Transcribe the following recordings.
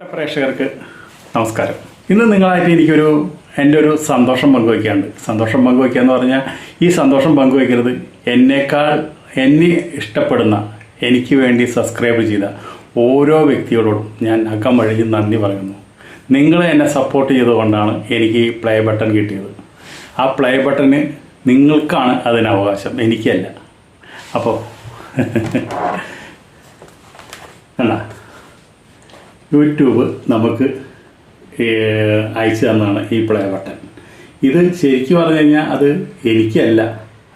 പ്രേക്ഷകർക്ക് നമസ്കാരം. ഇന്ന് നിങ്ങളായിട്ട് എനിക്കൊരു എന്റെ ഒരു സന്തോഷം പങ്കുവയ്ക്കാണ്ട് സന്തോഷം പങ്കുവയ്ക്കുക എന്ന് പറഞ്ഞാൽ ഈ സന്തോഷം പങ്കുവയ്ക്കുന്നത് എന്നേക്കാൾ എന്നെ ഇഷ്ടപ്പെടുന്ന എനിക്ക് വേണ്ടി സബ്സ്ക്രൈബ് ചെയ്ത ഓരോ വ്യക്തികളോടും ഞാൻ അകം വഴി നന്ദി പറയുന്നു. നിങ്ങൾ എന്നെ സപ്പോർട്ട് ചെയ്തുകൊണ്ടാണ് എനിക്ക് ഈ പ്ലേ ബട്ടൺ കിട്ടിയത്. ആ പ്ലേ ബട്ടന് നിങ്ങൾക്കാണ് അതിന് അവകാശം. എനിക്കല്ല. അപ്പോൾ കണ്ടാ? യൂട്യൂബ് നമുക്ക് അയച്ചു തന്നതാണ് ഈ പ്ലേ ബട്ടൺ. ഇത് ശരിക്കും പറഞ്ഞു കഴിഞ്ഞാൽ അത് എനിക്കല്ല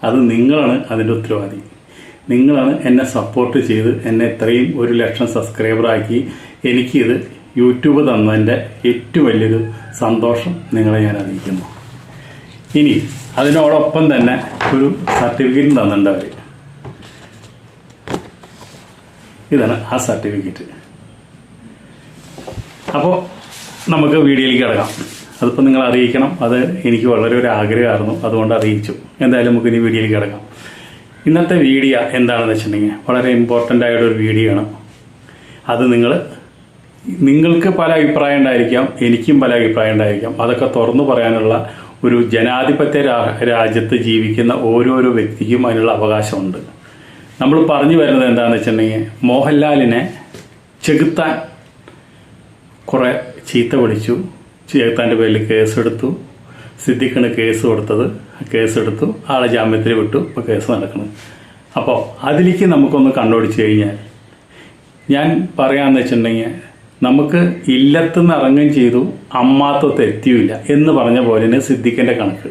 അത് നിങ്ങളാണ് അതിന്റെ ഉത്തരവാദി. നിങ്ങളാണ് എന്നെ സപ്പോർട്ട് ചെയ്ത് എന്നെ ഇത്രയും ഒരു ലക്ഷം സബ്സ്ക്രൈബറാക്കി എനിക്കിത് യൂട്യൂബ് തന്നതിന്റെ ഏറ്റവും വലിയൊരു സന്തോഷം നിങ്ങളെ ഞാൻ അറിയിക്കുന്നു. ഇനി അതിനോടൊപ്പം തന്നെ ഒരു സർട്ടിഫിക്കറ്റും തന്നിട്ടുണ്ട് അവർ ഇതാണ് ആ സർട്ടിഫിക്കറ്റ് അപ്പോൾ നമുക്ക് വീഡിയോയിലേക്ക് കിടക്കാം. അതിപ്പോൾ നിങ്ങൾ അറിയിക്കണം. അത് എനിക്ക് വളരെ ഒരു ആഗ്രഹമായിരുന്നു. അതുകൊണ്ട് അറിയിച്ചു. എന്തായാലും നമുക്ക് ഇനി വീഡിയോയിലേക്ക് കിടക്കാം. ഇന്നത്തെ വീഡിയോ എന്താണെന്ന് വെച്ചിട്ടുണ്ടെങ്കിൽ വളരെ ഇമ്പോർട്ടന്റ് ആയിട്ടൊരു വീഡിയോ ആണ്. അത് നിങ്ങൾ നിങ്ങൾക്ക് പല അഭിപ്രായം ഉണ്ടായിരിക്കാം. എനിക്കും പല അഭിപ്രായം ഉണ്ടായിരിക്കാം. അതൊക്കെ തുറന്നു പറയാനുള്ള ഒരു ജനാധിപത്യ രാജ്യത്ത് ജീവിക്കുന്ന ഓരോരോ വ്യക്തിക്കും അതിനുള്ള അവകാശമുണ്ട്. നമ്മൾ പറഞ്ഞു വരുന്നത് എന്താണെന്ന് വെച്ചിട്ടുണ്ടെങ്കിൽ മോഹൻലാലിനെ ചെകുത്താൻ കുറേ ചീത്ത വിളിച്ചു. ചേത്താന്റെ പേരിൽ കേസെടുത്തു. സിദ്ദിഖിന് കേസ് കൊടുത്തത്. കേസെടുത്തു. ആളെ ജാമ്യത്തിൽ വിട്ടു. ഇപ്പോൾ കേസ് നടക്കുന്നു. അപ്പോൾ അതിലേക്ക് നമുക്കൊന്ന് കണ്ടുപിടിച്ച് കഴിഞ്ഞാൽ ഞാൻ പറയാമെന്ന് വെച്ചിട്ടുണ്ടെങ്കിൽ നമുക്ക് ഇല്ലത്തുനിന്ന് ഇറങ്ങുകയും ചെയ്തു. അമ്മാത്തത്ത് എത്തിയില്ല എന്ന് പറഞ്ഞ പോലെ തന്നെ സിദ്ദിഖിന്റെ കണക്ക്.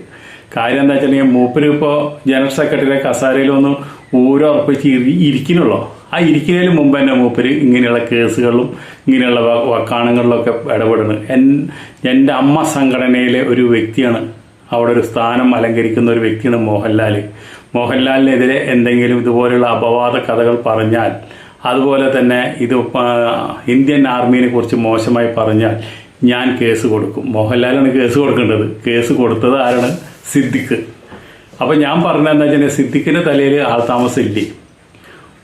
കാര്യം എന്താ വെച്ചിട്ടുണ്ടെങ്കിൽ മൂപ്പര് ഇപ്പോൾ ജനറൽ സെക്രട്ടറിയുടെ കസാരയിലൊന്നും ഊരുറപ്പിച്ച് ഇരി ഇരിക്കുന്നുള്ളോ? ആ ഇരിക്കുന്നതിന് മുമ്പ് തന്നെ മൂപ്പര് ഇങ്ങനെയുള്ള കേസുകളിലും ഇങ്ങനെയുള്ള വ- വക്കാണങ്ങളിലൊക്കെ ഇടപെടുന്നത് എൻ എന്റെ അമ്മ സംഘടനയിലെ ഒരു വ്യക്തിയാണ്. അവിടെ ഒരു സ്ഥാനം അലങ്കരിക്കുന്ന ഒരു വ്യക്തിയാണ് മോഹൻലാൽ മോഹൻലാലിനെതിരെ എന്തെങ്കിലും ഇതുപോലെയുള്ള അപവാദ കഥകൾ പറഞ്ഞാൽ അതുപോലെ തന്നെ ഇത് ഇന്ത്യൻ ആർമിയെ കുറിച്ച് മോശമായി പറഞ്ഞാൽ ഞാൻ കേസ് കൊടുക്കും. മോഹൻലാലാണ് കേസ് കൊടുക്കേണ്ടത്. കേസ് കൊടുത്തത് ആരാണ്? സിദ്ദിഖ്. അപ്പം ഞാൻ പറഞ്ഞതെന്ന് വെച്ചാൽ സിദ്ദിഖിന്റെ തലയിൽ ആൾ താമസം ഇല്ലേ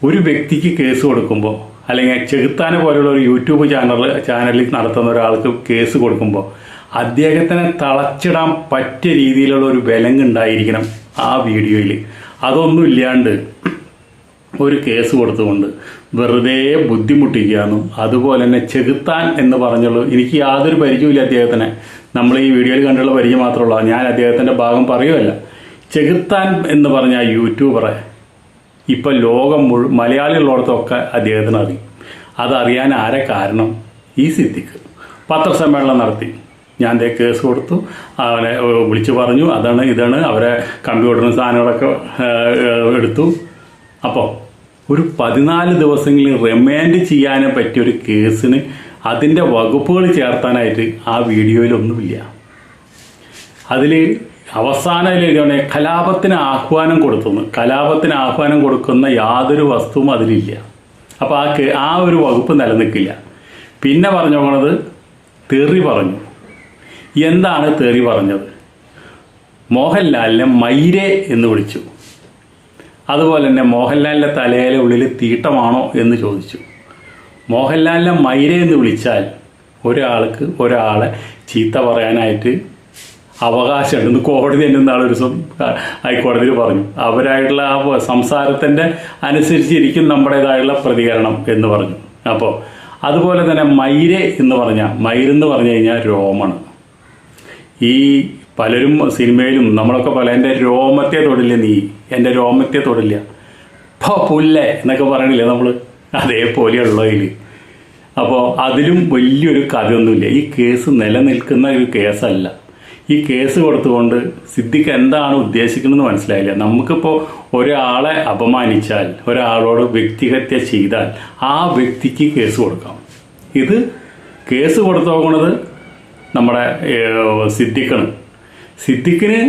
ഒരു വ്യക്തിക്ക് കേസ് കൊടുക്കുമ്പോൾ അല്ലെങ്കിൽ ചെകുത്താനെ പോലുള്ള ഒരു യൂട്യൂബ് ചാനൽ ചാനലിൽ നടത്തുന്ന ഒരാൾക്ക് കേസ് കൊടുക്കുമ്പോൾ അദ്ദേഹത്തിനെ തളച്ചിടാൻ പറ്റിയ രീതിയിലുള്ള ഒരു വിലങ്ങുണ്ടായിരിക്കണം ആ വീഡിയോയിൽ. അതൊന്നും ഇല്ലാണ്ട് ഒരു കേസ് കൊടുത്തുകൊണ്ട് വെറുതെ ബുദ്ധിമുട്ടിക്കുകയെന്നും അതുപോലെ തന്നെ ചെകുത്താൻ എന്ന് പറഞ്ഞുള്ളൂ എനിക്ക് യാതൊരു പരിചയമില്ല അദ്ദേഹത്തിനെ. നമ്മൾ ഈ വീഡിയോയിൽ കണ്ടുള്ള പരിചയം മാത്രമേ ഉള്ളൂ. ഞാൻ അദ്ദേഹത്തിന്റെ ഭാഗം പറയുമല്ല ചെകുത്താൻ എന്ന് പറഞ്ഞ യൂട്യൂബറെ ഇപ്പം ലോകം മുഴു മലയാളികളോടത്തൊക്കെ അദ്ദേഹത്തിന് അറിയും. അതറിയാൻ ആരെ കാരണം? ഈ സിദ്ധിക്ക് പത്രസമ്മേളനം നടത്തി. ഞാൻ ദേ കേസ് കൊടുത്തു. അവനെ വിളിച്ചു പറഞ്ഞു. അതാണ് ഇതാണ്. അവരെ കമ്പ്യൂട്ടറിന് സാധനങ്ങളൊക്കെ എടുത്തു. അപ്പോൾ ഒരു പതിനാല് ദിവസങ്ങളിൽ റിമാൻഡ് ചെയ്യാനെ പറ്റിയ ഒരു കേസിന് അതിന്റെ വകുപ്പുകൾ ചേർത്താനായിട്ട് ആ വീഡിയോയിലൊന്നുമില്ല. അതിൽ അവസാനം കലാപത്തിന് ആഹ്വാനം കൊടുത്തുന്നു. കലാപത്തിന് ആഹ്വാനം കൊടുക്കുന്ന യാതൊരു വസ്തുവും അതിലില്ല. അപ്പോൾ ആ ആ ഒരു വകുപ്പ് നിലനിൽക്കില്ല. പിന്നെ പറഞ്ഞു പോണത് തെറി പറഞ്ഞു. എന്താണ് തെറി പറഞ്ഞത്? മോഹൻലാലിനെ മൈരെ എന്ന് വിളിച്ചു. അതുപോലെ തന്നെ മോഹൻലാലിന്റെ തലയിലെ ഉള്ളിൽ തീട്ടമാണോ എന്ന് ചോദിച്ചു. മോഹൻലാലിനെ മൈരെ എന്ന് വിളിച്ചാൽ ഒരാൾക്ക് ഒരാളെ ചീത്ത പറയാനായിട്ട് അവകാശമുണ്ട് കോടതി ഒരു ദിവസം ഹൈക്കോടതിയിൽ പറഞ്ഞു. അവരായിട്ടുള്ള ആ സംസാരത്തിന്റെ അനുസരിച്ചിരിക്കും നമ്മുടേതായുള്ള പ്രതികരണം എന്ന് പറഞ്ഞു. അപ്പോൾ അതുപോലെ തന്നെ മൈരെ എന്ന് പറഞ്ഞാൽ മയിരെന്ന് പറഞ്ഞു കഴിഞ്ഞാൽ രോമാണ്. ഈ പലരും സിനിമയിലും നമ്മളൊക്കെ പല എന്റെ രോമത്തെ തൊടില്ല നീ എന്റെ രോമത്തെ തൊടില്ല. പോ പുല്ലേ എന്നൊക്കെ പറയണില്ലേ നമ്മൾ അതേപോലെയുള്ളതിൽ അപ്പോൾ അതിലും വലിയൊരു കഥയൊന്നുമില്ല. ഈ കേസ് നിലനിൽക്കുന്ന ഒരു കേസല്ല. ഈ കേസ് കൊടുത്തുകൊണ്ട് സിദ്ദിഖ് എന്താണ് ഉദ്ദേശിക്കുന്നതെന്ന് മനസ്സിലായില്ല. നമുക്കിപ്പോൾ ഒരാളെ അപമാനിച്ചാൽ ഒരാളോട് വ്യക്തിഹത്യ ചെയ്താൽ ആ വ്യക്തിക്ക് കേസ് കൊടുക്കാം. ഇത് കേസ് കൊടുത്തു നോക്കുന്നത് നമ്മുടെ സിദ്ദിഖാണ് സിദ്ദിഖിന്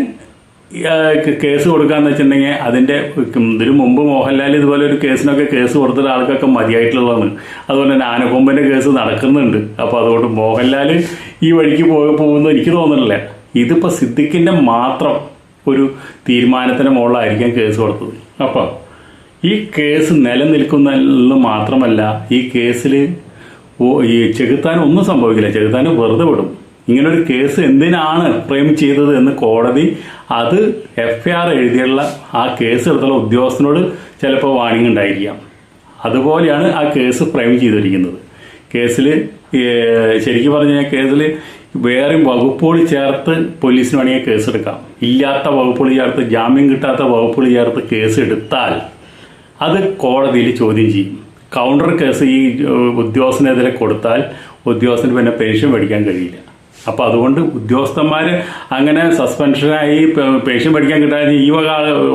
കേസ് കൊടുക്കാന്ന് വെച്ചിട്ടുണ്ടെങ്കിൽ അതിന്റെ ഇതിനു മുമ്പ് മോഹൻലാൽ ഇതുപോലെ ഒരു കേസിനൊക്കെ കേസ് കൊടുത്തിട്ട് ആൾക്കൊക്കെ മതിയായിട്ടുള്ളതാണ്. അതുപോലെ തന്നെ ആനക്കൊമ്പന്റെ കേസ് നടക്കുന്നുണ്ട്. അപ്പോൾ അതുകൊണ്ട് മോഹൻലാൽ ഈ വഴിക്ക് പോയി പോകുന്നു എനിക്ക് തോന്നുന്നില്ല. ഇതിപ്പോൾ സിദ്ദിഖിന്റെ മാത്രം ഒരു തീരുമാനത്തിന് മുകളിലായിരിക്കാം കേസ് കൊടുത്തത്. അപ്പം ഈ കേസ് നിലനിൽക്കുന്ന മാത്രമല്ല ഈ കേസിൽ ഈ ചെകുത്താൻ ഒന്നും സംഭവിക്കില്ല. ചെകുത്താൻ വെറുതെ വിടും. ഇങ്ങനൊരു കേസ് എന്തിനാണ് ഫ്രെയിം ചെയ്തത് എന്ന് കോടതി അത് എഫ് ആർ എഴുതിയുള്ള ആ കേസ് എടുത്തുള്ള ഉദ്യോഗസ്ഥനോട് ചിലപ്പോൾ വാണിംഗ് ഉണ്ടായിരിക്കാം. അതുപോലെയാണ് ആ കേസ് ഫ്രെയിം ചെയ്തിരിക്കുന്നത്. കേസിൽ ശരിക്കും പറഞ്ഞു കഴിഞ്ഞാൽ കേസിൽ വേറെ വകുപ്പുകൾ ചേർത്ത് പോലീസിന് വേണമെങ്കിൽ കേസെടുക്കാം ഇല്ലാത്ത വകുപ്പുകൾ ചേർത്ത് ജാമ്യം കിട്ടാത്ത വകുപ്പുകൾ ചേർത്ത് കേസ് എടുത്താൽ അത് കോടതിയിൽ ചോദ്യം ചെയ്യും. കൗണ്ടർ കേസ് ഈ ഉദ്യോഗസ്ഥനെതിരെ കൊടുത്താൽ ഉദ്യോഗസ്ഥന് പിന്നെ പെൻഷൻ മേടിക്കാൻ കഴിയില്ല. അപ്പോൾ അതുകൊണ്ട് ഉദ്യോഗസ്ഥന്മാർ അങ്ങനെ സസ്പെൻഷനായി പെൻഷൻ മേടിക്കാൻ കിട്ടാൻ ഈ വക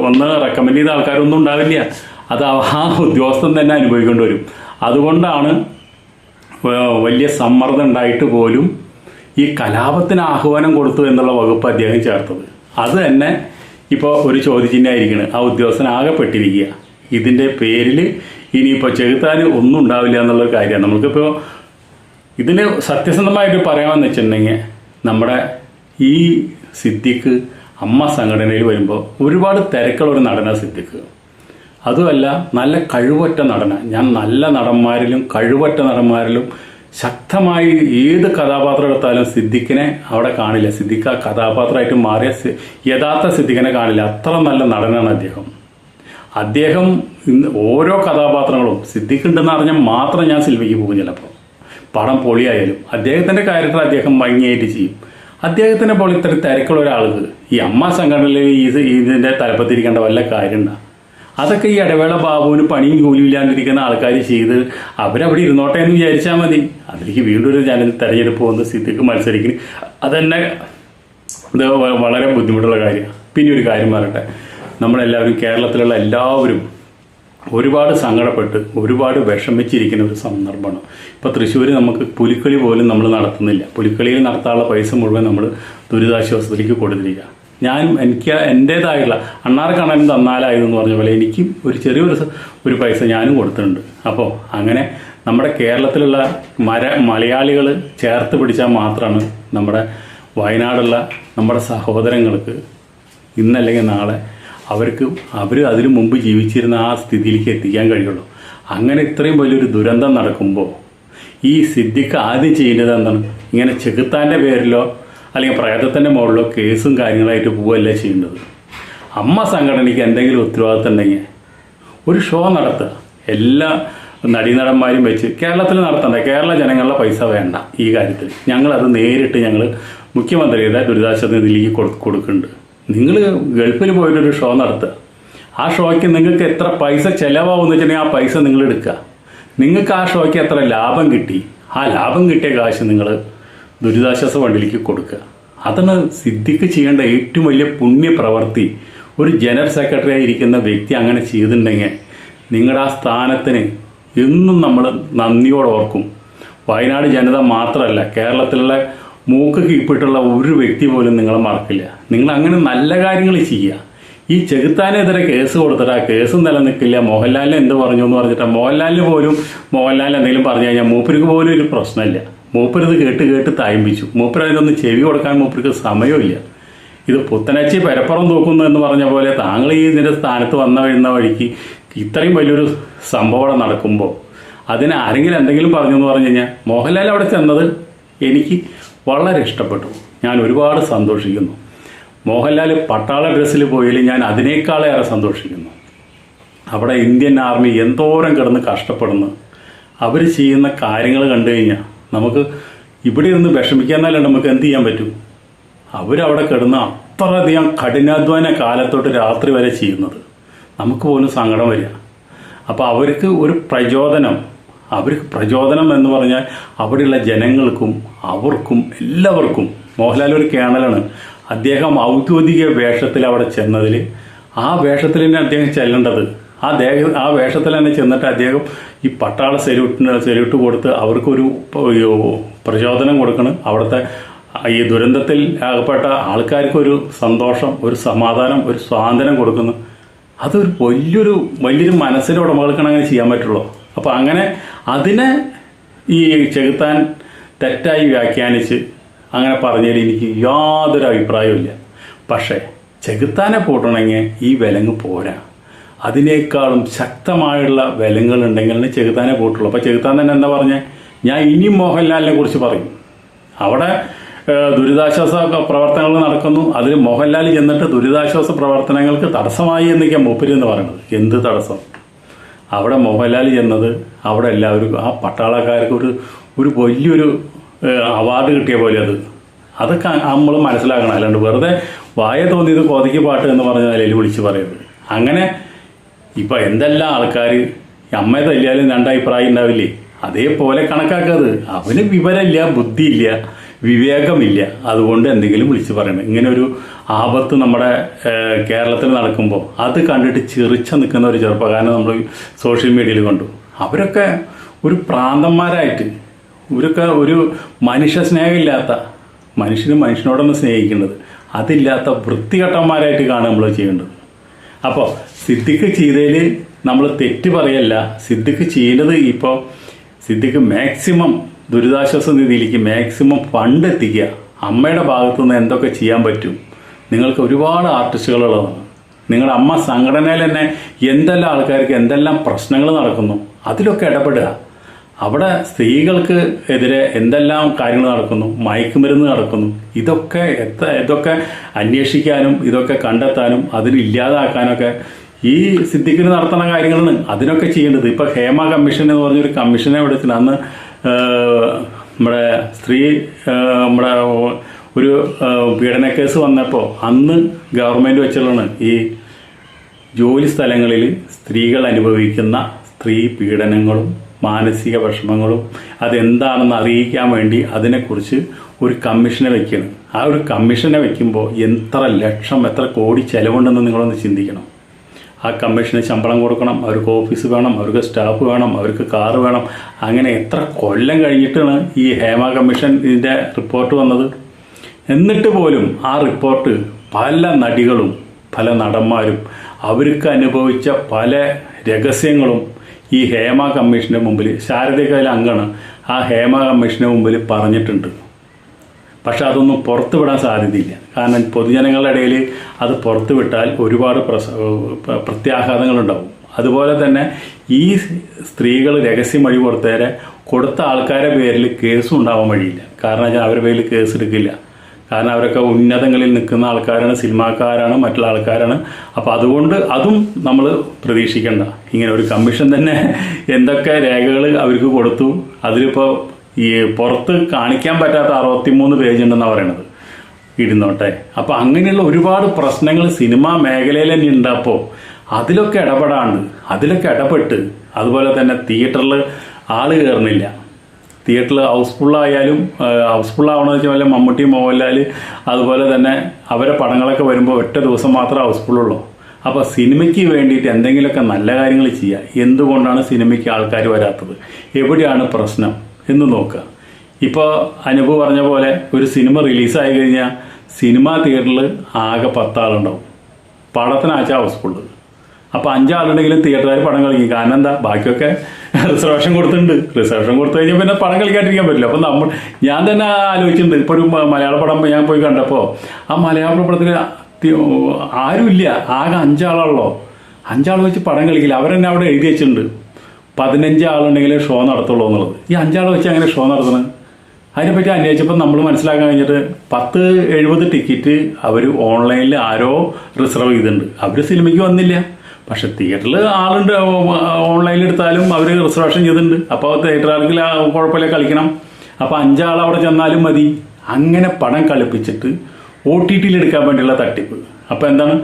ഒന്ന് റെക്കമെൻഡ് ചെയ്ത ആൾക്കാരൊന്നും ഉണ്ടാവില്ല. അത് ആ ഉദ്യോഗസ്ഥൻ തന്നെ അനുഭവിക്കേണ്ടി വരും. അതുകൊണ്ടാണ് വലിയ സമ്മർദ്ദം ഉണ്ടായിട്ട് പോലും ഈ കലാപത്തിന് ആഹ്വാനം കൊടുത്തു എന്നുള്ള വകുപ്പ് അദ്ദേഹം ചേർത്തത്. അത് തന്നെ ഇപ്പോൾ ഒരു ചോദ്യചിഹ്നമായിരിക്കണം. ആ ഉദ്യോഗസ്ഥൻ ആകെപ്പെട്ടിരിക്കുക ഇതിന്റെ പേരിൽ ഇനിയിപ്പോൾ ചെകുത്താൻ ഒന്നും ഉണ്ടാവില്ല എന്നുള്ള കാര്യമാണ്. നമുക്കിപ്പോൾ ഇതിന് സത്യസന്ധമായിട്ട് പറയാമെന്ന് വെച്ചിട്ടുണ്ടെങ്കിൽ നമ്മുടെ ഈ സിദ്ദിഖ് അമ്മ സംഘടനയിൽ വരുമ്പോൾ ഒരുപാട് തിരക്കുള്ള ഒരു നടന സിദ്ദിഖ്. അതുമല്ല നല്ല കഴിവറ്റ നടന. ഞാൻ നല്ല നടന്മാരിലും കഴിവറ്റ നടന്മാരിലും ശക്തമായി ഏത് കഥാപാത്രം എടുത്താലും സിദ്ദിഖിനെ അവിടെ കാണില്ല. സിദ്ദിഖ് ആ കഥാപാത്രമായിട്ട് മാറിയ യഥാർത്ഥ സിദ്ദിഖിനെ കാണില്ല. അത്ര നല്ല നടനാണ് അദ്ദേഹം. അദ്ദേഹം ഓരോ കഥാപാത്രങ്ങളും സിദ്ദിഖ് ഉണ്ടെന്ന് അറിഞ്ഞാൽ മാത്രം ഞാൻ സിൽവയ്ക്ക് പോകും ചിലപ്പോൾ. പടം പൊളിയായാലും. അദ്ദേഹത്തിന്റെ ക്യാരക്ടർ അദ്ദേഹം ഭംഗിയായിട്ട് ചെയ്യും. അദ്ദേഹത്തിനെ പോലെ ഇത്ര തിരക്കുള്ള ഒരാൾക്ക് ഈ അമ്മ സംഘടനയിൽ ഈ ഇതിന്റെ തലപ്പത്തിരിക്കേണ്ട വല്ല കാര്യമുണ്ടോ? അതൊക്കെ ഈ ഇടവേള ബാബുവിന് പണിയും കൂലിയും ഇല്ലാണ്ടിരിക്കുന്ന ആൾക്കാർ ചെയ്ത് അവരവിടെ ഇരുന്നോട്ടെ എന്ന് വിചാരിച്ചാൽ മതി. അതിലേക്ക് വീണ്ടും ഒരു ജന തെരഞ്ഞെടുപ്പ് വന്ന് സിദ്ധിക്ക് മത്സരിക്കുന്നു അതന്നെ ഇത് വളരെ ബുദ്ധിമുട്ടുള്ള കാര്യമാണ് പിന്നെ ഒരു കാര്യം പറയട്ടെ. നമ്മളെല്ലാവരും കേരളത്തിലുള്ള എല്ലാവരും ഒരുപാട് സങ്കടപ്പെട്ട് ഒരുപാട് വിഷമിച്ചിരിക്കുന്ന ഒരു സന്ദർഭമാണ്. ഇപ്പോൾ തൃശ്ശൂർ നമുക്ക് പുലിക്കളി പോലും നമ്മൾ നടത്തുന്നില്ല. പുലിക്കളിയിൽ നടത്താനുള്ള പൈസ മുഴുവൻ നമ്മൾ ദുരിതാശ്വാസത്തിലേക്ക് കൊടുത്തിരിക്കുക ഞാൻ എനിക്ക് എന്റേതായുള്ള അണ്ണാറ് കണ്ണൻ തന്നാലായതെന്ന് പറഞ്ഞ പോലെ എനിക്കും ഒരു ചെറിയൊരു ഒരു പൈസ ഞാനും കൊടുത്തിട്ടുണ്ട്. അപ്പോൾ അങ്ങനെ നമ്മുടെ കേരളത്തിലുള്ള മര മലയാളികൾ ചേർത്ത് പിടിച്ചാൽ മാത്രമാണ് നമ്മുടെ വയനാടുള്ള നമ്മുടെ സഹോദരങ്ങൾക്ക് ഇന്നല്ലെങ്കിൽ നാളെ അവർക്ക് അവർ അതിനു മുമ്പ് ജീവിച്ചിരുന്ന ആ സ്ഥിതിയിലേക്ക് എത്തിക്കാൻ കഴിയുള്ളൂ. അങ്ങനെ ഇത്രയും വലിയൊരു ദുരന്തം നടക്കുമ്പോൾ ഈ സിദ്ധിക്ക് ആദ്യം ചെയ്യേണ്ടത് എന്താണ്? ഇങ്ങനെ ചെകുത്താന്റെ പേരിലോ അല്ലെങ്കിൽ പ്രേതത്തിന്റെ മുകളിലോ കേസും കാര്യങ്ങളായിട്ട് പോവുകയല്ല ചെയ്യേണ്ടത്? അമ്മ സംഘടനയ്ക്ക് എന്തെങ്കിലും ഉത്തരവാദിത്തം ഉണ്ടെങ്കിൽ ഒരു ഷോ നടത്തുക. എല്ലാ നടീനടന്മാരും വെച്ച് കേരളത്തിൽ നടത്തണ്ട കേരള ജനങ്ങളുടെ പൈസ വേണ്ട ഈ കാര്യത്തിൽ. ഞങ്ങളത് നേരിട്ട് ഞങ്ങൾ മുഖ്യമന്ത്രിയുടെ ദുരിതാശ്വാസ നിധിയിലേക്ക് കൊടു കൊടുക്കുന്നുണ്ട്. നിങ്ങൾ ഗൾഫിൽ പോയിട്ടൊരു ഷോ നടത്തുക. ആ ഷോയ്ക്ക് നിങ്ങൾക്ക് എത്ര പൈസ ചിലവാകുമെന്ന് വെച്ചിട്ടുണ്ടെങ്കിൽ ആ പൈസ നിങ്ങൾ എടുക്കുക. നിങ്ങൾക്ക് ആ ഷോയ്ക്ക് എത്ര ലാഭം കിട്ടി? ആ ലാഭം കിട്ടിയ കാശ് നിങ്ങൾ ദുരിതാശ്വാസ ഫണ്ടിലേക്ക് കൊടുക്കുക. അതാണ് സിദ്ധിക്ക് ചെയ്യേണ്ട ഏറ്റവും വലിയ പുണ്യപ്രവർത്തി. ഒരു ജനറൽ സെക്രട്ടറി ആയിരിക്കുന്ന വ്യക്തി അങ്ങനെ ചെയ്തിട്ടുണ്ടെങ്കിൽ നിങ്ങളുടെ ആ സ്ഥാനത്തിന് എന്നും നമ്മൾ നന്ദിയോടെ ഓർക്കും. വയനാട് ജനത മാത്രമല്ല കേരളത്തിലുള്ള മൂക്ക് കീപ്പിട്ടുള്ള ഒരു വ്യക്തി പോലും നിങ്ങളെ മറക്കില്ല. നിങ്ങൾ അങ്ങനെ നല്ല കാര്യങ്ങൾ ചെയ്യുക. ഈ ചെകുത്താനെതിരെ കേസ് കൊടുത്തിട്ട് ആ കേസും നിലനിൽക്കില്ല. മോഹൻലാലിനെ എന്ത് പറഞ്ഞു എന്ന് പറഞ്ഞിട്ട്? മോഹൻലാലിന് പോലും മോഹൻലാലിന് എന്തെങ്കിലും പറഞ്ഞു കഴിഞ്ഞാൽ മൂപ്പർക്ക് പോലും ഒരു പ്രശ്നമില്ല. മൂപ്പര് ഇത് കേട്ട് കേട്ട് തായ്പിച്ചു മൂപ്പർ അതിനൊന്ന് ചെവി കൊടുക്കാൻ മൂപ്പർക്ക് സമയമില്ല. ഇത് പുത്തനച്ചി പരപ്പുറം തൂക്കുന്നു എന്ന് പറഞ്ഞ പോലെ താങ്കൾ ഈ ഇതിന്റെ സ്ഥാനത്ത് വന്ന വരുന്ന വഴിക്ക് ഇത്രയും വലിയൊരു സംഭവം നടക്കുമ്പോൾ അതിന് ആരെങ്കിലും എന്തെങ്കിലും പറഞ്ഞു എന്ന് പറഞ്ഞു കഴിഞ്ഞാൽ മോഹൻലാൽ അവിടെ ചെന്നത് എനിക്ക് വളരെ ഇഷ്ടപ്പെട്ടു. ഞാൻ ഒരുപാട് സന്തോഷിക്കുന്നു. മോഹൻലാൽ പട്ടാള ഡ്രസ്സിൽ പോയാൽ ഞാൻ അതിനേക്കാളേറെ സന്തോഷിക്കുന്നു. അവിടെ ഇന്ത്യൻ ആർമി എന്തോരം കിടന്ന് കഷ്ടപ്പെടുന്നു. അവർ ചെയ്യുന്ന കാര്യങ്ങൾ കണ്ടു കഴിഞ്ഞാൽ നമുക്ക് ഇവിടെ ഇരുന്ന് വിഷമിക്കാന്നല്ലാണ്ട് നമുക്ക് എന്ത് ചെയ്യാൻ പറ്റും? അവരവിടെ കിടന്ന് അത്രയധികം കഠിനാധ്വാന കാലത്തോട്ട് രാത്രി വരെ ചെയ്യുന്നത്. നമുക്ക് പോലും സങ്കടം വരിക. അപ്പോൾ അവർക്ക് ഒരു പ്രചോദനം അവർക്ക് പ്രചോദനം എന്ന് പറഞ്ഞാൽ അവിടെയുള്ള ജനങ്ങൾക്കും അവർക്കും എല്ലാവർക്കും മോഹൻലാൽ ഒരു കേണലാണ്. അദ്ദേഹം ഔദ്യോഗിക വേഷത്തിൽ അവിടെ ചെന്നതിൽ ആ വേഷത്തിൽ തന്നെ അദ്ദേഹം ചെല്ലേണ്ടത്. ആ ദേഹ ആ വേഷത്തിൽ തന്നെ ചെന്നിട്ട് അദ്ദേഹം ഈ പട്ടാള സെല്യൂട്ടിന് സെല്യൂട്ട് കൊടുത്ത് അവർക്കൊരു പ്രചോദനം കൊടുക്കണം. അവിടുത്തെ ഈ ദുരന്തത്തിൽ അകപ്പെട്ട ആൾക്കാർക്കൊരു സന്തോഷം ഒരു സമാധാനം ഒരു സ്വാതന്ത്ര്യം കൊടുക്കുന്നു. അതൊരു വലിയൊരു വലിയൊരു മനസ്സിന്റെ ഉടമകൾക്കാണ് അങ്ങനെ ചെയ്യാൻ പറ്റുള്ളൂ. അപ്പോൾ അങ്ങനെ അതിനെ ഈ ചെകുത്താൻ തെറ്റായി വ്യാഖ്യാനിച്ച് അങ്ങനെ പറഞ്ഞതിൽ എനിക്ക് യാതൊരു അഭിപ്രായവുമില്ല. പക്ഷേ ചെകുത്താനെ പൂട്ടണമെങ്കിൽ ഈ വിലങ്ങ് പോരാ. അതിനേക്കാളും ശക്തമായുള്ള വിലങ്ങളുണ്ടെങ്കിൽ ചെകുത്താനെ പോയിട്ടുള്ളൂ അപ്പോൾ ചെകുത്താൻ തന്നെ എന്താ പറഞ്ഞേ? ഞാൻ ഇനിയും മോഹൻലാലിനെ കുറിച്ച് പറയും. അവിടെ ദുരിതാശ്വാസ പ്രവർത്തനങ്ങൾ നടക്കുന്നു. അതിൽ മോഹൻലാൽ ചെന്നിട്ട് ദുരിതാശ്വാസ പ്രവർത്തനങ്ങൾക്ക് തടസ്സമായി എന്നൊക്കെയാണ് മൂപ്പര് എന്ന് പറയുന്നത്? എന്ത് തടസ്സം? അവിടെ മോഹൻലാൽ ചെന്നത് അവിടെ എല്ലാവരും ആ പട്ടാളക്കാർക്ക് ഒരു ഒരു വലിയൊരു അവാർഡ് കിട്ടിയ പോലെ അത്. അതൊക്കെ നമ്മൾ മനസ്സിലാക്കണം. അല്ലാണ്ട് വെറുതെ വായ തോന്നിയത് കോതിക്ക് പാട്ട് എന്ന് പറഞ്ഞ നിലയിൽ വിളിച്ച് പറയുന്നത് അങ്ങനെ ഇപ്പൊ എന്തെല്ലാം ആൾക്കാർ അമ്മയെ തല്ലിയാലും രണ്ടഭിപ്രായം ഉണ്ടാവില്ലേ? അതേപോലെ കണക്കാക്കത്. അവന് വിവരമില്ല ബുദ്ധിയില്ല വിവേകമില്ല. അതുകൊണ്ട് എന്തെങ്കിലും വിളിച്ചു പറയണം. ഇങ്ങനെ ഒരു ആപത്ത് നമ്മുടെ കേരളത്തിൽ നടക്കുമ്പോൾ അത് കണ്ടിട്ട് ചിറിച്ച നിൽക്കുന്ന ഒരു ചെറുപ്പക്കാരനെ നമ്മൾ സോഷ്യൽ മീഡിയയിൽ കണ്ടു. അവരൊക്കെ ഒരു പ്രാന്തന്മാരായിട്ട് ഇവരൊക്കെ ഒരു മനുഷ്യ സ്നേഹമില്ലാത്ത മനുഷ്യന് മനുഷ്യനോടൊന്ന് സ്നേഹിക്കേണ്ടത് അതില്ലാത്ത വൃത്തികെട്ടന്മാരായിട്ട് കാണുക നമ്മൾ ചെയ്യേണ്ടത് അപ്പോൾ സിദ്ദിഖ് ചെയ്തതിൽ നമ്മൾ തെറ്റ് പറയല്ല. സിദ്ദിഖ് ചെയ്യുന്നത് ഇപ്പോൾ സിദ്ദിഖ് മാക്സിമം ദുരിതാശ്വാസ നിധിയിലേക്ക് മാക്സിമം ഫണ്ട് എത്തിക്കുക. അമ്മയുടെ ഭാഗത്തു നിന്ന് എന്തൊക്കെ ചെയ്യാൻ പറ്റും? നിങ്ങൾക്ക് ഒരുപാട് ആർട്ടിസ്റ്റുകളുള്ളതാണ് നിങ്ങളുടെ അമ്മ സംഘടനയിൽ തന്നെ എന്തെല്ലാം ആൾക്കാർക്ക് എന്തെല്ലാം പ്രശ്നങ്ങൾ നടക്കുന്നു അതിലൊക്കെ ഇടപെടുക. അവിടെ സ്ത്രീകൾക്ക് എതിരെ എന്തെല്ലാം കാര്യങ്ങൾ നടക്കുന്നു മയക്കുമരുന്ന് നടക്കുന്നു. ഇതൊക്കെ എത്ര ഇതൊക്കെ അന്വേഷിക്കാനും ഇതൊക്കെ കണ്ടെത്താനും അതിന് ഇല്ലാതാക്കാനൊക്കെ ഈ സിദ്ദിഖിന് നടത്തുന്ന കാര്യങ്ങളാണ് അതിനൊക്കെ ചെയ്യേണ്ടത്. ഇപ്പൊ ഹേമ കമ്മീഷൻ എന്ന് പറഞ്ഞൊരു കമ്മീഷനെ വിടത്തില്ല അന്ന് നമ്മുടെ സ്ത്രീ നമ്മുടെ ഒരു പീഡന കേസ് വന്നപ്പോൾ അന്ന് ഗവൺമെന്റ് വെച്ചുള്ളതാണ് ഈ ജോലി സ്ഥലങ്ങളിൽ സ്ത്രീകൾ അനുഭവിക്കുന്ന സ്ത്രീ പീഡനങ്ങളും മാനസിക വിഷമങ്ങളും അതെന്താണെന്ന് അറിയിക്കാൻ വേണ്ടി അതിനെക്കുറിച്ച് ഒരു കമ്മീഷനെ വെക്കണം ആ ഒരു കമ്മീഷനെ വെക്കുമ്പോൾ എത്ര ലക്ഷം എത്ര കോടി ചെലവുണ്ടെന്ന് നിങ്ങളൊന്ന് ചിന്തിക്കണം. ആ കമ്മീഷന് ശമ്പളം കൊടുക്കണം അവർക്ക് ഓഫീസ് വേണം അവർക്ക് സ്റ്റാഫ് വേണം അവർക്ക് കാറ് വേണം. അങ്ങനെ എത്ര കൊല്ലം കഴിഞ്ഞിട്ടാണ് ഈ ഹേമ കമ്മീഷൻ ഇതിന്റെ റിപ്പോർട്ട് വന്നത്? എന്നിട്ട് പോലും ആ റിപ്പോർട്ട് പല നടികളും പല നടന്മാരും അവർക്ക് അനുഭവിച്ച പല രഹസ്യങ്ങളും ഈ ഹേമ കമ്മീഷന്റെ മുമ്പിൽ ശാരദ അതിൽ അംഗമാണ് ആ ഹേമ കമ്മീഷന്റെ മുമ്പിൽ പറഞ്ഞിട്ടുണ്ട്. പക്ഷെ അതൊന്നും പുറത്തു വിടാൻ സാധ്യതയില്ല. കാരണം പൊതുജനങ്ങളുടെ ഇടയിൽ അത് പുറത്തു വിട്ടാൽ ഒരുപാട് പ്രസ പ്ര- പ്രത്യാഘാതങ്ങളുണ്ടാവും. അതുപോലെ തന്നെ ഈ സ്ത്രീകൾ രഹസ്യം വഴി പുറത്തേരെ കൊടുത്ത ആൾക്കാരുടെ പേരിൽ കേസും ഉണ്ടാവാൻ വഴിയില്ല. കാരണം വെച്ചാൽ അവരുടെ പേരിൽ കേസ് എടുക്കില്ല. കാരണം അവരൊക്കെ ഉന്നതങ്ങളിൽ നിൽക്കുന്ന ആൾക്കാരാണ് സിനിമാക്കാരാണ് മറ്റുള്ള ആൾക്കാരാണ്. അപ്പോൾ അതുകൊണ്ട് അതും നമ്മൾ പ്രതീക്ഷിക്കേണ്ട. ഇങ്ങനെ ഒരു കമ്മീഷൻ തന്നെ എന്തൊക്കെ രേഖകൾ അവർക്ക് കൊടുത്തു. അതിലിപ്പോൾ ഈ പുറത്ത് കാണിക്കാൻ പറ്റാത്ത അറുപത്തിമൂന്ന് പേജ് ഉണ്ടെന്നാണ് പറയണത്. ഇരുന്നോട്ടെ. അപ്പോൾ അങ്ങനെയുള്ള ഒരുപാട് പ്രശ്നങ്ങൾ സിനിമാ മേഖലയിൽ തന്നെ ഉണ്ടപ്പോൾ അതിലൊക്കെ ഇടപെടാണ്ട് അതിലൊക്കെ ഇടപെട്ട് അതുപോലെ തന്നെ തിയേറ്ററിൽ ആൾ കയറുന്നില്ല തിയേറ്ററിൽ ഹൗസ്ഫുള്ളായാലും ഹൗസ്ഫുള്ളാവണമെന്ന് വെച്ചാൽ വല്ല മമ്മൂട്ടി മോഹൻലാൽ അതുപോലെ തന്നെ അവരെ പടങ്ങളൊക്കെ വരുമ്പോൾ ഒറ്റ ദിവസം മാത്രമേ ഹൗസ്ഫുള്ളുള്ളൂ. അപ്പോൾ സിനിമയ്ക്ക് വേണ്ടിയിട്ട് എന്തെങ്കിലുമൊക്കെ നല്ല കാര്യങ്ങൾ ചെയ്യുക എന്തുകൊണ്ടാണ് സിനിമയ്ക്ക് ആൾക്കാർ വരാത്തത്? എവിടെയാണ് പ്രശ്നം? എന്ന് നോക്കുക. ഇപ്പോൾ അനുഭവ് പറഞ്ഞ പോലെ ഒരു സിനിമ റിലീസായി കഴിഞ്ഞാൽ സിനിമാ തിയേറ്ററിൽ ആകെ പത്താളുണ്ടാവും. പടത്തിനാച്ച ഹൗസ്ഫുള്ള്. അപ്പോൾ അഞ്ചാളുണ്ടെങ്കിലും തിയേറ്ററുകാർ പടം കളിക്കും. കാരണം എന്താ? ബാക്കിയൊക്കെ റിസർവേഷൻ കൊടുത്തിട്ടുണ്ട്. റിസർവേഷൻ കൊടുത്തു കഴിഞ്ഞാൽ പിന്നെ പടം കളിക്കാണ്ടിരിക്കാൻ പറ്റില്ല. അപ്പം നമ്മൾ ഞാൻ തന്നെ ആലോചിച്ചിട്ടുണ്ട്. ഇപ്പോൾ ഒരു മലയാള പടം ഞാൻ പോയി കണ്ടപ്പോൾ ആ മലയാള പടത്തിൽ ആരുമില്ല. ആകെ അഞ്ചാളുള്ളോ അഞ്ചാൾ വെച്ച് പടം കളിക്കില്ല. അവരെന്നെ അവിടെ എഴുതി വെച്ചിട്ടുണ്ട്. പതിനഞ്ച് ആളുണ്ടെങ്കിലേ ഷോ നടത്തുള്ളൂ എന്നുള്ളത്. ഈ അഞ്ചാൾ വെച്ച് അങ്ങനെ ഷോ നടത്തണം? അതിനെപ്പറ്റി അന്വേഷിച്ചപ്പോൾ നമ്മൾ മനസ്സിലാക്കാൻ കഴിഞ്ഞിട്ട് പത്ത് എഴുപത് ടിക്കറ്റ് അവർ ഓൺലൈനിൽ ആരോ റിസർവ് ചെയ്തിട്ടുണ്ട്. അവർ സിനിമയ്ക്ക് വന്നില്ല. പക്ഷെ തിയേറ്ററിൽ ആളുണ്ട്. ഓൺലൈനിൽ എടുത്താലും അവർ റിസർവേഷൻ ചെയ്തിട്ടുണ്ട്. അപ്പോൾ തിയേറ്ററുകാർക്ക് കുഴപ്പമില്ല കളിക്കണം. അപ്പോൾ അഞ്ചാൾ അവിടെ ചെന്നാലും മതി. അങ്ങനെ പടം കളിപ്പിച്ചിട്ട് ഒ ടി ടിയിൽ എടുക്കാൻ വേണ്ടിയുള്ള തട്ടിപ്പ്. അപ്പോൾ എന്താണ്?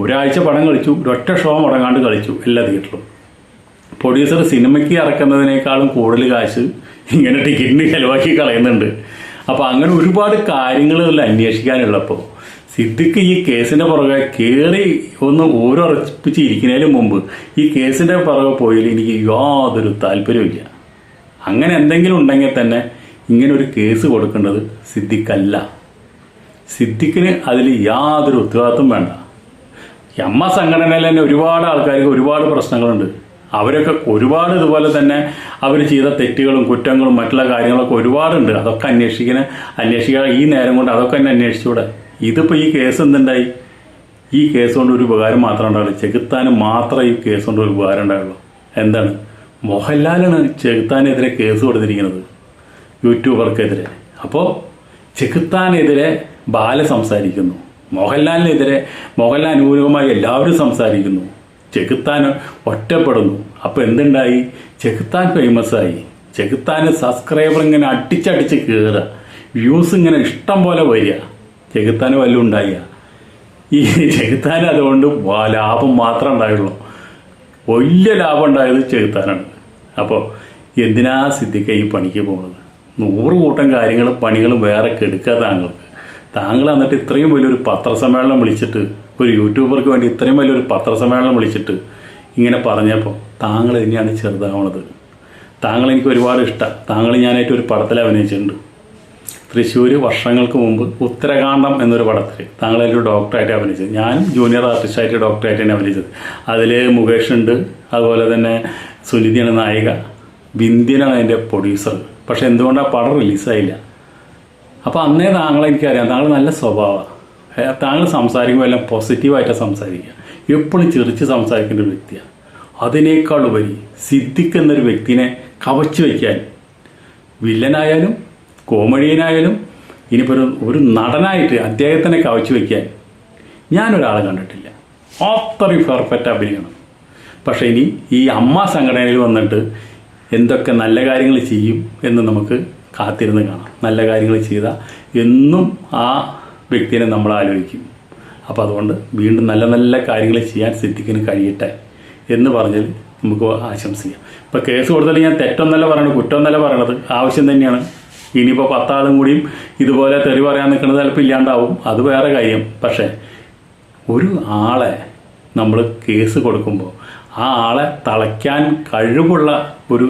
ഒരാഴ്ച പടം കളിച്ചു. ഒരൊറ്റ ഷോ മുടങ്ങാണ്ട് കളിച്ചു. എല്ലാ തിയേറ്ററിലും പ്രൊഡ്യൂസർ സിനിമയ്ക്ക് ഇറക്കുന്നതിനേക്കാളും കൂടുതൽ കാശ് ഇങ്ങനെ ടിക്കറ്റിന് ചെലവാക്കി കളയുന്നുണ്ട്. അപ്പോൾ അങ്ങനെ ഒരുപാട് കാര്യങ്ങൾ ഇതിൽ അന്വേഷിക്കാനുള്ളപ്പോൾ സിദ്ദിഖ് ഈ കേസിന്റെ പുറകെ കയറി ഒന്ന് ഓരോറപ്പിച്ച് ഇരിക്കുന്നതിന് മുമ്പ് ഈ കേസിന്റെ പുറകെ പോയതിൽ എനിക്ക് യാതൊരു താല്പര്യമില്ല അങ്ങനെ എന്തെങ്കിലും ഉണ്ടെങ്കിൽ തന്നെ ഇങ്ങനെ ഒരു കേസ് കൊടുക്കേണ്ടത് സിദ്ദിഖല്ല. സിദ്ദിഖിന് അതിൽ യാതൊരു ഉത്തരവാദിത്വം വേണ്ട. എം അമ്മ സംഘടനയിൽ തന്നെ ഒരുപാട് ആൾക്കാർക്ക് ഒരുപാട് പ്രശ്നങ്ങളുണ്ട്. അവരൊക്കെ ഒരുപാട് ഇതുപോലെ തന്നെ അവർ ചെയ്ത തെറ്റുകളും കുറ്റങ്ങളും മറ്റുള്ള കാര്യങ്ങളൊക്കെ ഒരുപാടുണ്ട്. അതൊക്കെ അന്വേഷിക്കുന്ന അന്വേഷിക്കാൻ ഈ നേരം കൊണ്ട് അതൊക്കെ തന്നെ അന്വേഷിച്ചൂടെ. ഇതിപ്പോൾ ഈ കേസ് എന്തുണ്ടായി? ഈ കേസ് കൊണ്ട് ഒരു ഉപകാരം മാത്രമേ ഉണ്ടാവുള്ളൂ. ചെകുത്താനും മാത്രമേ ഈ കേസ് കൊണ്ട് ഒരു ഉപകാരം ഉണ്ടാവുള്ളൂ. എന്താണ്? മോഹൻലാലാണ് ചെകുത്താനെതിരെ കേസ് കൊടുത്തിരിക്കുന്നത്. യൂട്യൂബർക്കെതിരെ. അപ്പോൾ ചെകുത്താനെതിരെ ബാല സംസാരിക്കുന്നു. മോഹൻലാലിനെതിരെ മോഹൻലാൽ അനുകൂലമായി എല്ലാവരും സംസാരിക്കുന്നു. ചെകുത്താൻ ഒറ്റപ്പെടുന്നു. അപ്പോൾ എന്തുണ്ടായി? ചെകുത്താൻ ആയി. ചെകുത്താൻ സബ്സ്ക്രൈബർ ഇങ്ങനെ അടിച്ചടിച്ച് കയറുക വ്യൂസ് ഇങ്ങനെ ഇഷ്ടം പോലെ വരിക. ചെകുത്താന് വല്ലതും ഉണ്ടായില്ല ഈ ചെകുത്താൻ അതുകൊണ്ട് ലാഭം മാത്രമേ ഉണ്ടായുള്ളൂ. വലിയ ലാഭം ഉണ്ടായത് ചെകുത്താനാണ്. അപ്പോൾ എന്തിനാ സിദ്ധിക്ക ഈ പണിക്ക് പോകുന്നത്? നൂറ് കൂട്ടം കാര്യങ്ങളും പണികളും വേറെ കെടുക്കുക താങ്കൾക്ക്. താങ്കൾ എന്നിട്ട് ഇത്രയും വലിയൊരു പത്രസമ്മേളനം വിളിച്ചിട്ട് ഒരു യൂട്യൂബർക്ക് വേണ്ടി ഇത്രയും വലിയൊരു പത്രസമ്മേളനം വിളിച്ചിട്ട് ഇങ്ങനെ പറഞ്ഞപ്പോൾ താങ്കൾ തന്നെയാണ് ചെറുതാവണത്. താങ്കൾ എനിക്ക് ഒരുപാട് ഇഷ്ടം. താങ്കൾ ഞാനായിട്ട് ഒരു പടത്തിൽ അഭിനയിച്ചിട്ടുണ്ട്. തൃശ്ശൂർ വർഷങ്ങൾക്ക് മുമ്പ് ഉത്തരകാന്ഡം എന്നൊരു പടത്തിൽ അതിൽ ഡോക്ടറായിട്ട് അഭിനയിച്ചത്. ഞാൻ ജൂനിയർ ആർട്ടിസ്റ്റായിട്ട് ഡോക്ടറായിട്ടാണ് അഭിനയിച്ചത്. അതിൽ മുകേഷ് ഉണ്ട് അതുപോലെ തന്നെ സുനിധിയാണ് നായിക. ബിന്ദ്യനാണ് അതിന്റെ പ്രൊഡ്യൂസർ പക്ഷെ എന്തുകൊണ്ടാണ് പടം റിലീസായില്ല അപ്പോൾ അന്നേ താങ്കളെ എനിക്കറിയാം. താങ്കൾ നല്ല സ്വഭാവമാണ് താങ്കൾ സംസാരിക്കുമ്പോൾ എല്ലാം പോസിറ്റീവായിട്ട് സംസാരിക്കുക. എപ്പോഴും ചിരിച്ച് സംസാരിക്കേണ്ട ഒരു വ്യക്തിയാണ്. അതിനേക്കാൾ ഉപരി സിദ്ദിഖ് എന്നൊരു വ്യക്തിനെ കവച്ചു വയ്ക്കാൻ വില്ലനായാലും കോമഡിയനായാലും ഇനിയിപ്പോൾ ഒരു ഒരു നടനായിട്ട് അദ്ദേഹത്തിനെ കവച്ചു വയ്ക്കാൻ ഞാനൊരാളെ കണ്ടിട്ടില്ല. അത്രയും പെർഫെക്റ്റ് അഭിനയമാണ്. പക്ഷേ ഇനി ഈ അമ്മ സംഘടനയിൽ വന്നിട്ട് എന്തൊക്കെ നല്ല കാര്യങ്ങൾ ചെയ്യും എന്ന് നമുക്ക് കാത്തിരുന്ന് കാണാം. നല്ല കാര്യങ്ങൾ ചെയ്താൽ എന്നും ആ വ്യക്തിനെ നമ്മൾ ആലോചിക്കും. അപ്പോൾ അതുകൊണ്ട് വീണ്ടും നല്ല നല്ല കാര്യങ്ങൾ ചെയ്യാൻ സിദ്ധിക്കിന് കഴിയട്ടെ എന്ന് പറഞ്ഞാൽ നമുക്ക് ആശംസിക്കാം. ഇപ്പോൾ കേസ് കൊടുത്താൽ ഞാൻ തെറ്റൊന്നല്ല പറയണത് കുറ്റമൊന്നല്ല പറയണത് ആവശ്യം തന്നെയാണ്. ഇനിയിപ്പോൾ പത്താളും കൂടിയും ഇതുപോലെ തെറി പറയാൻ നിൽക്കുന്നത് ചിലപ്പോൾ ഇല്ലാണ്ടാവും. അത് വേറെ കാര്യം. പക്ഷേ ഒരു ആളെ നമ്മൾ കേസ് കൊടുക്കുമ്പോൾ ആ ആളെ തളയ്ക്കാൻ കഴിവുള്ള ഒരു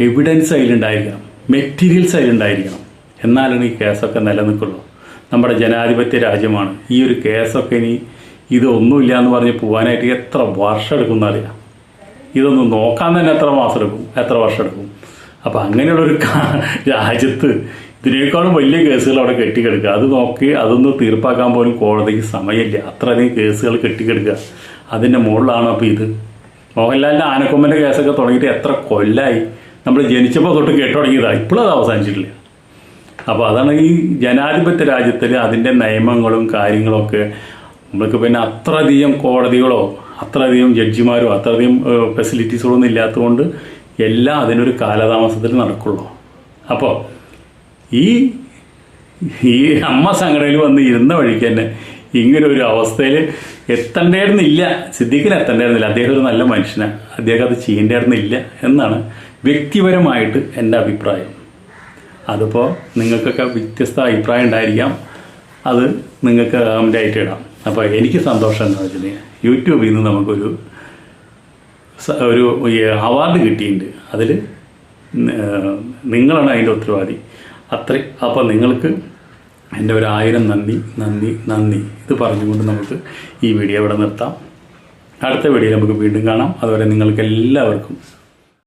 എവിഡൻസ് അതിലുണ്ടായിരിക്കണം. മെറ്റീരിയൽസ് അതിലുണ്ടായിരിക്കണം. എന്നാലാണ് ഈ കേസൊക്കെ നിലനിൽക്കുള്ളൂ. നമ്മുടെ ജനാധിപത്യ രാജ്യമാണ്. ഈ ഒരു കേസൊക്കെ ഇനി ഇതൊന്നുമില്ല എന്ന് പറഞ്ഞ് പോകാനായിട്ട് എത്ര വർഷം എടുക്കും എന്നറിയാം. ഇതൊന്ന് നോക്കാൻ തന്നെ എത്ര മാസം എടുക്കും? എത്ര വർഷം എടുക്കും? അപ്പോൾ അങ്ങനെയുള്ളൊരു രാജ്യത്ത് ഇതിനേക്കാളും വലിയ കേസുകൾ അവിടെ കെട്ടിക്കിടക്കുക. അത് നോക്കി അതൊന്ന് തീർപ്പാക്കാൻ പോലും കോടതിക്ക് സമയമില്ല. അത്രയധികം കേസുകൾ കെട്ടിക്കിടക്കുക. അതിന്റെ മുകളിലാണ് അപ്പോൾ ഇത്? മോഹൻലാലിന്റെ ആനക്കൊമ്പന്റെ കേസൊക്കെ തുടങ്ങിയിട്ട് എത്ര കൊല്ലായി? നമ്മൾ ജനിച്ചപ്പോൾ തൊട്ട് കേട്ടു തുടങ്ങിയതാണ് ഇപ്പോഴും അത് അവസാനിച്ചിട്ടില്ല. അപ്പോൾ അതാണ് ഈ ജനാധിപത്യ രാജ്യത്തിൽ അതിന്റെ നിയമങ്ങളും കാര്യങ്ങളൊക്കെ. നമ്മൾക്ക് പിന്നെ അത്രയധികം കോടതികളോ അത്രയധികം ജഡ്ജിമാരോ അത്രയധികം ഫെസിലിറ്റീസുകളോ ഒന്നും ഇല്ലാത്തതുകൊണ്ട് എല്ലാം അതിനൊരു കാലതാമസത്തിൽ നടക്കുള്ളൂ. അപ്പോൾ ഈ ഈ അമ്മ സംഘടനയിൽ വന്ന് ഇരുന്ന വഴിക്ക് തന്നെ ഇങ്ങനെ ഒരു അവസ്ഥയിൽ എത്തേണ്ടായിരുന്നില്ല സിദ്ദീഖിന് എത്തേണ്ടായിരുന്നില്ല അദ്ദേഹം ഒരു നല്ല മനുഷ്യനാണ് അദ്ദേഹം അത് ചെയ്യേണ്ടായിരുന്നില്ല എന്നാണ് വ്യക്തിപരമായിട്ട് എന്റെ അഭിപ്രായം. അതിപ്പോൾ നിങ്ങൾക്കൊക്കെ വ്യത്യസ്ത അഭിപ്രായം ഉണ്ടായിരിക്കാം. അത് നിങ്ങൾക്ക് കമന്റായിട്ട് ഇടാം. അപ്പോൾ എനിക്ക് സന്തോഷം എന്താ വെച്ചിട്ടുണ്ടെങ്കിൽ യൂട്യൂബിൽ നിന്ന് നമുക്കൊരു ഒരു അവാർഡ് കിട്ടിയിട്ടുണ്ട്. അതിൽ നിങ്ങളാണ് അതിന്റെ ഉത്തരവാദി. അത്ര അപ്പോൾ നിങ്ങൾക്ക് എന്റെ ഒരു ആയിരം നന്ദി നന്ദി നന്ദി. ഇത് പറഞ്ഞുകൊണ്ട് നമുക്ക് ഈ വീഡിയോ ഇവിടെ നിർത്താം. അടുത്ത വീഡിയോ നമുക്ക് വീണ്ടും കാണാം. അതുവരെ നിങ്ങൾക്ക് എല്ലാവർക്കും